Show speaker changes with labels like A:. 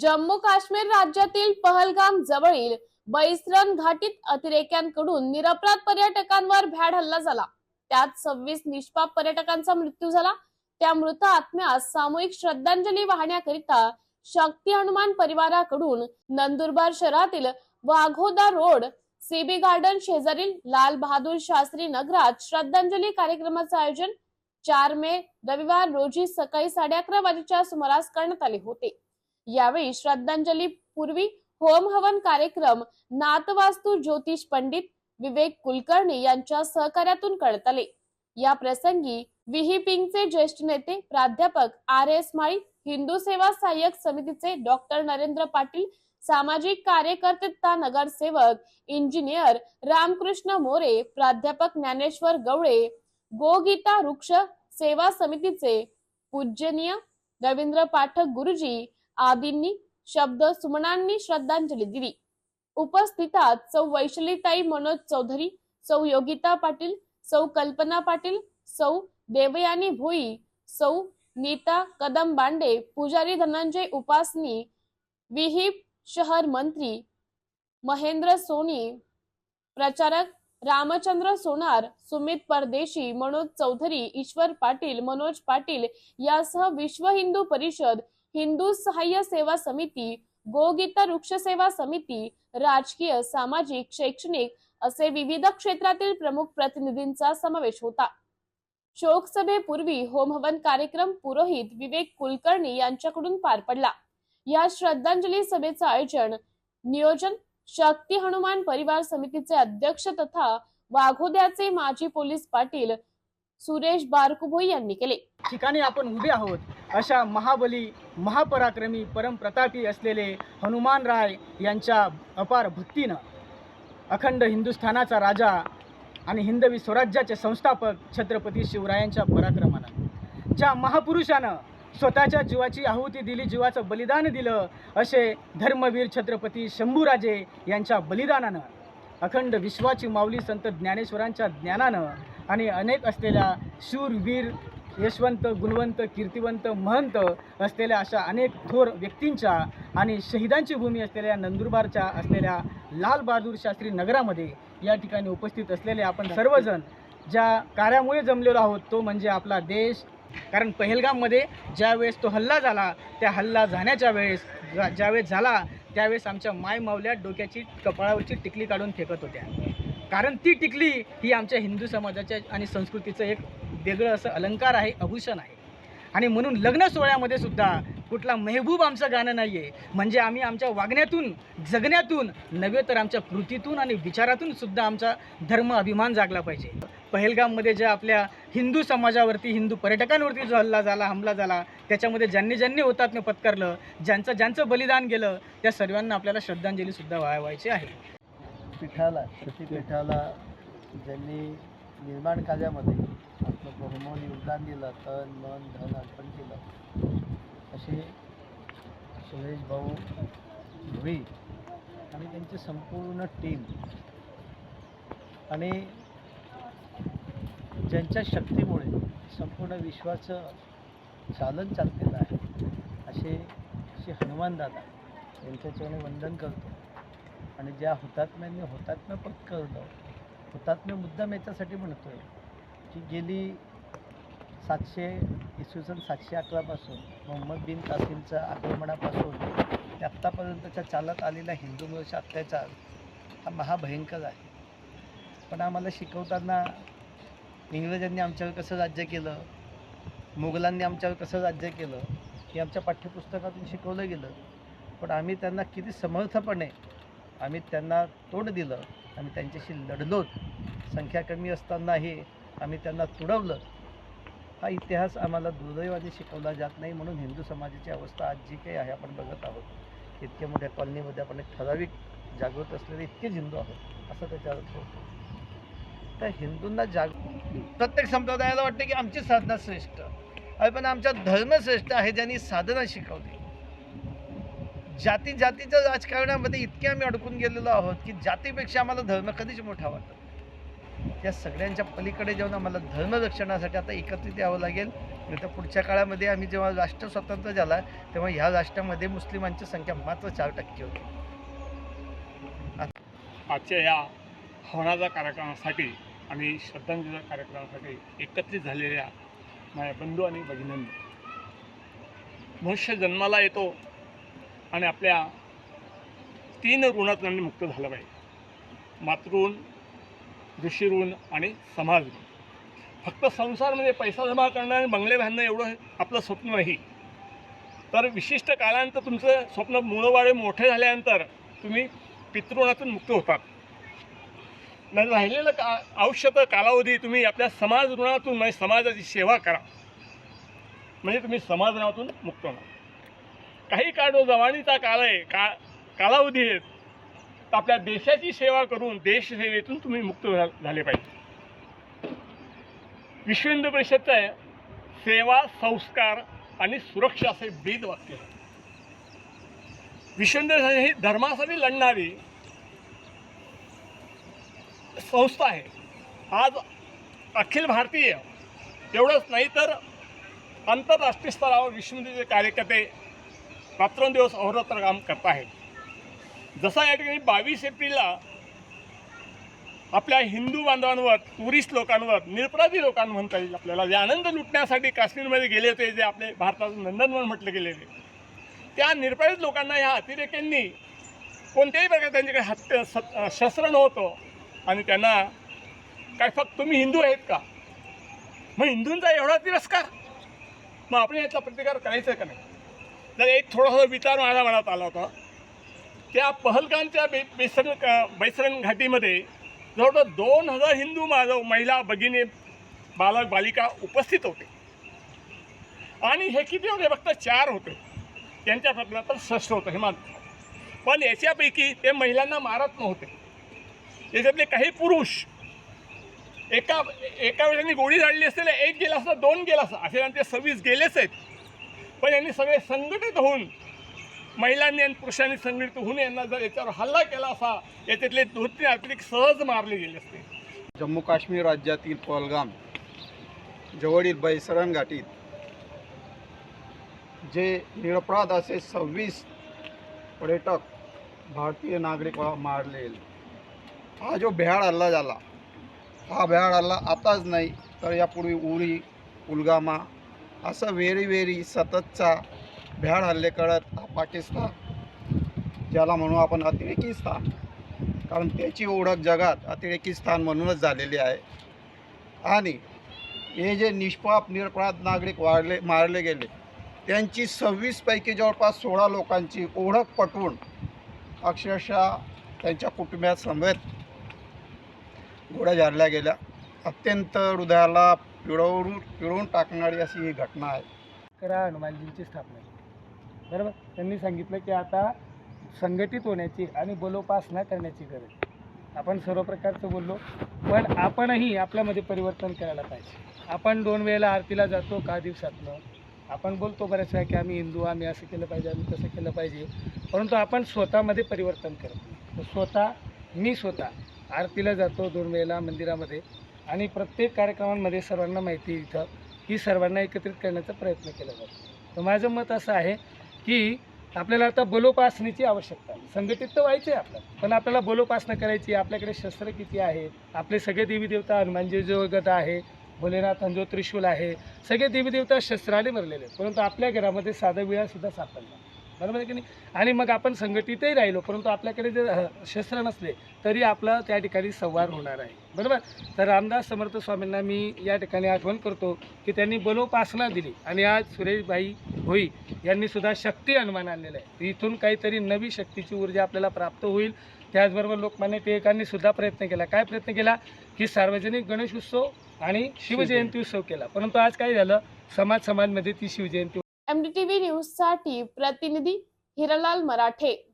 A: जम्मू काश्मीर राज्यातील पहलगाम जवळील बैसरन घाटीत अतिरेक्यांकडून निरपराध पर्यटकांवर भ्याड हल्ला झाला. त्यात सव्वीस निष्पाप पर्यटकांचा मृत्यू झाला. त्या मृत आत्म्यास सामूहिक श्रद्धांजली वाहण्याकरिता शक्ती हनुमान परिवाराकडून नंदुरबार शहरातील वाघोदा रोड सीबी गार्डन शेजारील लाल बहादूर शास्त्री नगरात श्रद्धांजली कार्यक्रमाचं आयोजन चार मे रविवार रोजी सकाळी साडे अकरा वाजेच्या सुमारास करण्यात आले होते. यावेळी श्रद्धांजली पूर्वी होम हवन कार्यक्रम नातवास्तू ज्योतिष पंडित विवेक कुलकर्णी यांच्या सहकार्यातून करण्यात आले या प्रसंगी विहिपिंगचे ज्येष्ठ नेते प्राध्यापक आर एस माळी हिंदू सेवा सहाय्यक समितीचे डॉक्टर नरेंद्र पाटील सामाजिक कार्यकर्ते नगरसेवक इंजिनियर रामकृष्ण मोरे प्राध्यापक ज्ञानेश्वर गवळे गोगीता वृक्ष सेवा समितीचे पूजनीय रवींद्र पाठक गुरुजी आदींनी शब्द सुमनांनी श्रद्धांजली दिली. उपस्थितात सौ वैशलीताई मनोज चौधरी सौ योगिता पाटील सौ कल्पना पाटील सौ देवयानी भोई सौ नीता कदम बांडे पुजारी धनंजय उपासनी विहिप शहर मंत्री महेंद्र सोनी प्रचारक रामचंद्र सोनार सुमित परदेशी मनोज चौधरी ईश्वर पाटील मनोज पाटील यासह विश्व हिंदू परिषद हिंदू सहाय्य सेवा समिती गोगीता वृक्ष सेवा समिती राजकीय सामाजिक शैक्षणिक असे विविध क्षेत्रातील प्रमुख प्रतिनिधींचा समावेश होता. शोकसभेपूर्वी होमहवन कार्यक्रम पुरोहित विवेक कुलकर्णी यांच्याकडून पार पडला. या श्रद्धांजली सभेचं आयोजन नियोजन शक्ती हनुमान परिवार समितीचे अध्यक्ष तथा वाघोद्याचे माजी पोलीस पाटील सुरेश बारकुभोई यांनी केले.
B: ठिकाणी आपण उभे आहोत. अशा महाबली महापराक्रमी परमप्रतापी असलेले हनुमान राय यांच्या अपार भक्तीनं अखंड हिंदुस्थानाचा राजा आणि हिंदवी स्वराज्याचे संस्थापक छत्रपती शिवरायांच्या पराक्रमानं ज्या महापुरुषानं स्वतःच्या जीवाची आहुती दिली जीवाचं बलिदान दिलं असे धर्मवीर छत्रपती शंभूराजे यांच्या बलिदानानं अखंड विश्वाची माऊली संत ज्ञानेश्वरांच्या ज्ञानानं आणि अनेक असलेल्या शूरवीर यशवंत गुणवंत कीर्तिवंत महंत असलेल्या अशा अनेक थोर व्यक्तींच्या आणि शहीदांची भूमी असलेल्या नंदुरबारच्या असलेल्या लाल बहादूर शास्त्री नगरामध्ये या ठिकाणी उपस्थित असलेले आपण सर्वजण ज्या कार्यामुळे जमलेलो आहोत तो म्हणजे आपला देश. कारण पहलगाममध्ये ज्यावेळेस तो हल्ला झाला त्या हल्ला जाण्याच्या वेळेस ज्यावेळेस झाला त्यावेळेस आमच्या माय मावल्या डोक्याची कपाळावरची टिकली काढून फेकत होत्या. कारण ती टिकली ही आमच्या हिंदू समाजाच्या आणि संस्कृतीचं एक वेगळं असं अलंकार आहे आभूषण आहे. आणि म्हणून लग्न सोहळ्यामध्ये सुद्धा कुठला मेहबूब आमचं गाणं नाही आहे म्हणजे आम्ही आमच्या वागण्यातून जगण्यातून नव्हे तर आमच्या कृतीतून आणि विचारातून सुद्धा आमचा धर्म अभिमान जागला पाहिजे. पहलगाममध्ये ज्या आपल्या हिंदू समाजावरती हिंदू पर्यटकांवरती जो हल्ला झाला हमला झाला त्याच्यामध्ये ज्यांनी ज्यांनी हुतात्म्य पत्करलं ज्यांचं ज्यांचं बलिदान गेलं त्या सर्वांना आपल्याला श्रद्धांजलीसुद्धा वाहायची आहे.
C: पीठाला शक्तीपीठाला ज्यांनी निर्माण कार्यामध्ये आपलं बहुमोल योगदान दिलं तन मन धन अर्पण केलं असे सुरेश भाऊ भुई आणि त्यांची संपूर्ण टीम आणि ज्यांच्या शक्तीमुळे संपूर्ण विश्वाचं चालन चाललेलं आहे असे श्री हनुमान दादा यांच्या चरणी वंदन करतो. आणि ज्या हुतात्म्यांनी हुतात्म्य पत्करलं हुतात्म्य मुद्दाम याच्यासाठी म्हणतो आहे की गेली सातशे इसवी सन सातशे अकरापासून मोहम्मद बिन कासिमच्या आक्रमणापासून ते आत्तापर्यंतच्या चालत आलेला हिंदू मुलाचा अत्याचार हा महाभयंकर आहे. पण आम्हाला शिकवताना इंग्रजांनी आमच्यावर कसं राज्य केलं मुघलांनी आमच्यावर कसं राज्य केलं हे आमच्या पाठ्यपुस्तकातून शिकवलं गेलं. पण आम्ही त्यांना किती समर्थपणे आम्ही त्यांना तोंड दिलं आम्ही त्यांच्याशी लढलोत संख्या कमी असतानाही आम्ही त्यांना तुडवलं. हा इतिहास आम्हाला दुर्दैवाने शिकवला जात नाही म्हणून हिंदू समाजाची अवस्था आज जी काही आहे आपण बघत आहोत. इतक्या मोठ्या कॉलनीमध्ये आपण एक ठराविक जागृत असलेले इतकेच हिंदू आहोत असं त्याचा अर्थ होतो. तर हिंदूंना जाग प्रत्येक संप्रदायाला वाटते की आमची साधना श्रेष्ठ आहे. पण आमच्या धर्म श्रेष्ठ आहे ज्यांनी साधना शिकवली. जाती जातीच्या राजकारणामध्ये इतके आम्ही अडकून गेलेलो आहोत की जातीपेक्षा आम्हाला धर्म कधीच मोठा वाटत या सगळ्यांच्या पलीकडे जाऊन आम्हाला धर्म रक्षणासाठी आता एकत्रित यावं लागेल.
D: नाही तर पुढच्या काळामध्ये आम्ही जेव्हा राष्ट्र स्वतंत्र झाला तेव्हा ह्या राष्ट्रामध्ये मुस्लिमांची संख्या मात्र चार टक्के होती.
E: आजच्या या हवनाच्या कार्यक्रमासाठी आणि श्रद्धांजलीच्या कार्यक्रमासाठी एकत्रित झालेल्या माझ्या बंधू आणि भगिनींनी मनुष्य जन्माला येतो आणि आपल्या तीन ऋणातून मुक्त झालं पाहिजे. मातृण ऋषीऋण आणि समाज फक्त संसारमध्ये पैसा जमा करणं आणि बंगले बांधणं एवढं आपलं स्वप्न नाही. तर विशिष्ट काळानंतर तुमचं स्वप्न मुळवाडे मोठे झाल्यानंतर तुम्ही पितृणातून मुक्त होतात. नाही राहिलेलं का आयुष्याचा कालावधी तुम्ही आपल्या समाज ऋणातून म्हणजे समाजाची सेवा करा. म्हणजे तुम्ही समाज ऋणातून मुक्त होणार. काही काळ जवानीचा काळ आहे का कालावधी आहे तर आपल्या देशाची सेवा करून देशसेवेतून तुम्ही मुक्त झाले पाहिजे. विश्व हिंदू परिषदचं आहे सेवा संस्कार आणि सुरक्षा असे ब्रीद वाक्य. विश्व हिंदू ही धर्मासाठी लढणारी संस्था आहे. आज अखिल भारतीय एवढंच नाही तर आंतरराष्ट्रीय स्तरावर विश्वहिंदूचे कार्यकर्ते रात्रंदिवस अहोरात्र काम करत आहेत. जसा या ठिकाणी बावीस एप्रिलला आपल्या हिंदू बांधवांवर टुरिस्ट लोकांवर निरपराधी लोकांना म्हणता येईल आपल्याला जे आनंद लुटण्यासाठी काश्मीरमध्ये गेले होते जे आपले भारताचं नंदनवन म्हटले गेलेले त्या निरपराधी लोकांना ह्या अतिरेक्यांनी कोणत्याही प्रकारे त्यांच्याकडे हत्या शस्त्र नव्हतं आणि त्यांना काय फक्त तुम्ही हिंदू आहेत का? मग हिंदूंचा एवढा तिरस्कार? मग आपण याचा प्रतिकार करायचा का नाही? तर एक थोडासा विचार माझ्या मनात आला होता. त्या पहलगामच्या बे बेसर बैसरण घाटीमध्ये जवळपास दोन हजार हिंदू माधव महिला भगिनी बालक बालिका उपस्थित होते. आणि हे किती होते? फक्त चार होते. त्यांच्या प्रकरणात तर षष्ठ होतं हे मानतो पण याच्यापैकी ते महिलांना मारत नव्हते. याच्यातले काही पुरुष एका एका वेळेने त्यांनी गोळी झाडली असते एक गेला असता दोन गेला असता. असे त्यांचे सव्वीस गेलेच आहेत. पण यांनी सगळे संघटित होऊन महिलांनी आणि पुरुषांनी संघटित होऊन यांना जर याच्यावर हल्ला केला असा याच्यातले दोन अतिरिक्त सहज मारले गेले असते.
F: जम्मू काश्मीर राज्यातील पहलगाम जवळील बैसरण घाटीत जे निरपराध असे सव्वीस पर्यटक भारतीय नागरिक मारले हा जो भ्याड हल्ला झाला हा भ्याड हल्ला आताच नाही तर यापूर्वी उरी पुलगामा असं वेरी वेरी सततचा भ्याड हल्ले करत हा पाकिस्तान ज्याला म्हणू आपण अतिरेकीस्थान कारण त्याची ओळख जगात अतिरेकी स्थान म्हणूनच झालेली आहे. आणि हे जे निष्पाप निरपराध नागरिक वाढले मारले गेले त्यांची सव्वीसपैकी जवळपास सोळा लोकांची ओळख पटवून अक्षरशः त्यांच्या कुटुंबात समेत गोळ्या झाडल्या गेल्या. अत्यंत हृदयाला पिळवून पिळवून टाकणारी अशी ही घटना आहे.
D: करा हनुमानजींची स्थापना. केली. बरोबर? त्यांनी सांगितलं की आता संघटित होण्याची आणि बलोपासना करण्याची गरज आपण सर्व प्रकारचं बोललो पण आपणही आपल्यामध्ये परिवर्तन करायला पाहिजे. आपण दोन वेळेला आरतीला जातो का दिवसातनं? आपण बोलतो बऱ्याच वेळा की आम्ही हिंदू आम्ही असं केलं पाहिजे आम्ही तसं केलं पाहिजे. परंतु आपण स्वतःमध्ये परिवर्तन करत स्वतः मी स्वतः आरतीला जातो दोन वेळेला मंदिरामध्ये. आणि प्रत्येक कार्यक्रमांमध्ये सर्वांना माहिती इथं ही सर्वांना एकत्रित करण्याचा प्रयत्न केला जातो. तर माझं मत असं आहे की आपल्याला आता बलोपासनेची आवश्यकता आहे. संघटित तर व्हायचं आहे आपल्याला पण आपल्याला बलोपासना करायची आपल्याकडे शस्त्र किती आहेत? आपले सगळे देवी देवता हनुमानजी आहे गदा आहे त्रिशूल आहे. सगळे देवी देवता शस्त्राने भरलेले आहेत. परंतु आपल्या घरामध्ये साधं विळासुद्धा सापडला बरोबर आहे की नाही? आणि मग आपण संघटितही राहिलो परंतु आपल्याकडे जर शस्त्र नसले तरी आपला त्या ठिकाणी संवाद होणार आहे. बरोबर? तर रामदास समर्थ स्वामींना मी या ठिकाणी आठवण करतो की त्यांनी बलोपासना दिली आणि आज सुरेशबाई होई यांनी सुद्धा शक्ती अनुमान आणलेलं आहे. इथून काहीतरी नवी शक्तीची ऊर्जा आपल्याला प्राप्त होईल. त्याचबरोबर लोकमान्य टिळकांनी सुद्धा प्रयत्न केला. काय प्रयत्न केला? की सार्वजनिक गणेश उत्सव आणि शिवजयंती उत्सव केला. परंतु आज काय झालं? समाज समाजमध्ये ती शिवजयंती
A: एमडीटीव्ही न्यूजसाठी प्रतिनिधी हिरालाल मराठे.